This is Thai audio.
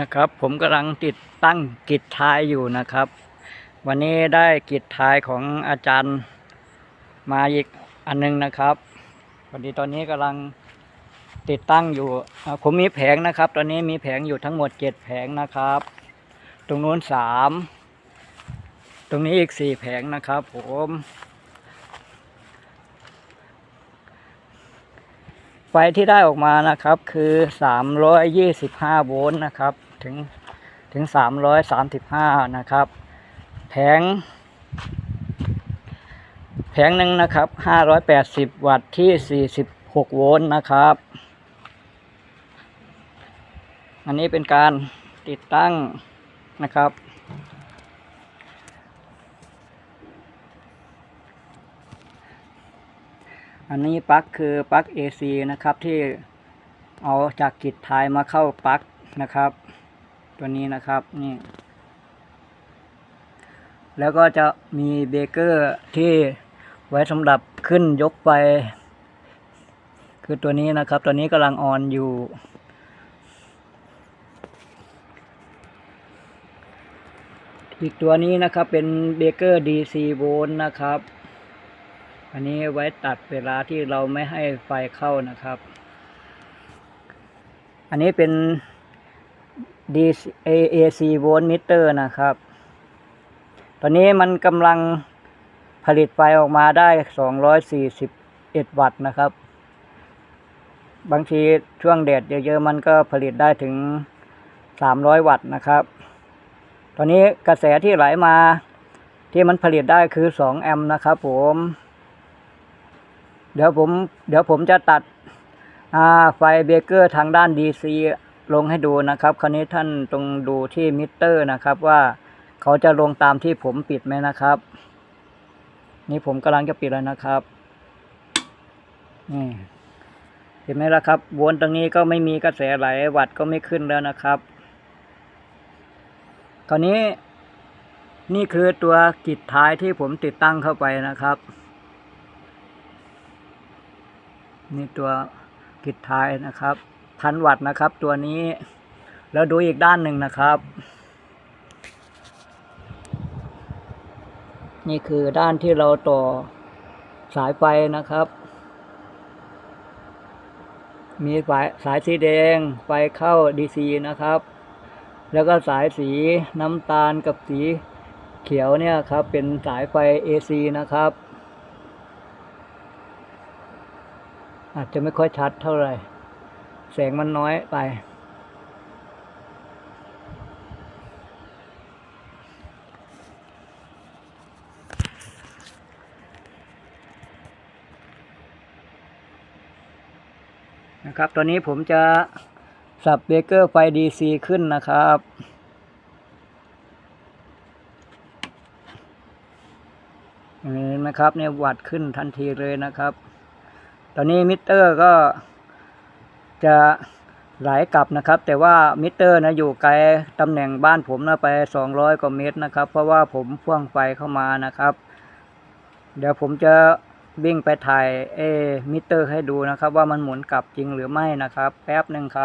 นะครับ ผมกำลังติดตั้งกิจท้ายอยู่นะครับ วันนี้ได้กิจท้ายของอาจารย์มาอีกอันหนึงนะครับวันนี้ตอนนี้กำลังติดตั้งอยู่ผมมีแผงนะครับ ตอนนี้มีแผงอยู่ทั้งหมดเจ็ดแผงนะครับ ตรงนู้นสามตรงนี้อีกสี่แผงนะครับ ผม ไฟที่ได้ออกมานะครับคือ 325 โวลต์นะครับถึงถึง 335 นะครับ แผง แผงหนึ่งนะครับ 580 วัตต์ที่ 46 โวลต์นะครับ อันนี้เป็นการติดตั้งนะครับ อันนี้ปลั๊กคือปลั๊ก AC นะครับที่เอาจากกิจทายมาเข้าปลั๊กนะครับ ตัวนี้นะครับนี่แล้วก็จะมีเบเกอร์ที่ไว้สำหรับขึ้นยกไป คือตัวนี้นะครับ ตัวนี้กำลังออนอยู่ อีกตัวนี้นะครับเป็นเบเกอร์ DC โวลต์นะครับ อันนี้ไว้ตัดเวลาที่เราไม่ให้ไฟเข้านะครับ อันนี้เป็น DC AC โวลต์มิเตอร์นะครับ ตอนนี้มันกำลังผลิตไฟออกมาได้ 241 วัตต์นะครับ บางทีช่วงแดดเยอะๆ มันก็ผลิตได้ถึง 300 วัตต์นะครับ ตอนนี้กระแสที่ไหลมาที่มันผลิตได้คือ 2 แอมป์นะครับผม เดี๋ยวผมเดี๋ยวผมจะตัดอ่าไฟเบรเกอร์ทางด้าน DC ลงให้ดูนะครับ คราวนี้ท่านตรงดูที่มิเตอร์นะครับ ว่าเขาจะลงตามที่ผมปิดไหมนะครับ นี่ผมกำลังจะปิดแล้วนะครับนี่เห็นไหมล่ะครับวนตรงนี้ก็ไม่มีกระแสไหลวัดก็ไม่ขึ้นแล้วนะครับ คราวนี้นี่คือตัวกิจท้ายที่ผมติดตั้งเข้าไปนะครับ นี่ตัวกิจท้ายนะครับ พันวัตต์นะครับ ตัวนี้ แล้วดูอีกด้านหนึ่งนะครับ นี่คือด้านที่เราต่อสายไฟนะครับ มีสายสายสีแดงไฟเข้า DC นะครับ แล้วก็สายสีน้ำตาลกับสีเขียวเนี่ยครับ เป็นสายไฟ AC นะครับ อาจจะไม่ค่อยชัดเท่าไหร่ แสงมันน้อยไป นะครับ ตอนนี้ผมจะสับเบรกเกอร์ไฟ DC ขึ้นนะครับเห็นไหมครับเนี่ยวัดขึ้นทันทีเลยนะครับ ตอนนี้มิเตอร์ก็จะไหลกลับนะครับ แต่ว่ามิเตอร์นะอยู่ไกลตำแหน่งบ้านผมนะไป 200 กว่าเมตรนะครับ เพราะว่าผมพ่วงไฟเข้ามานะครับ เดี๋ยวผมจะวิ่งไปถ่ายเอมิเตอร์ให้ดูนะครับ ว่ามันหมุนกลับจริงหรือไม่นะครับ แป๊บหนึ่งครับ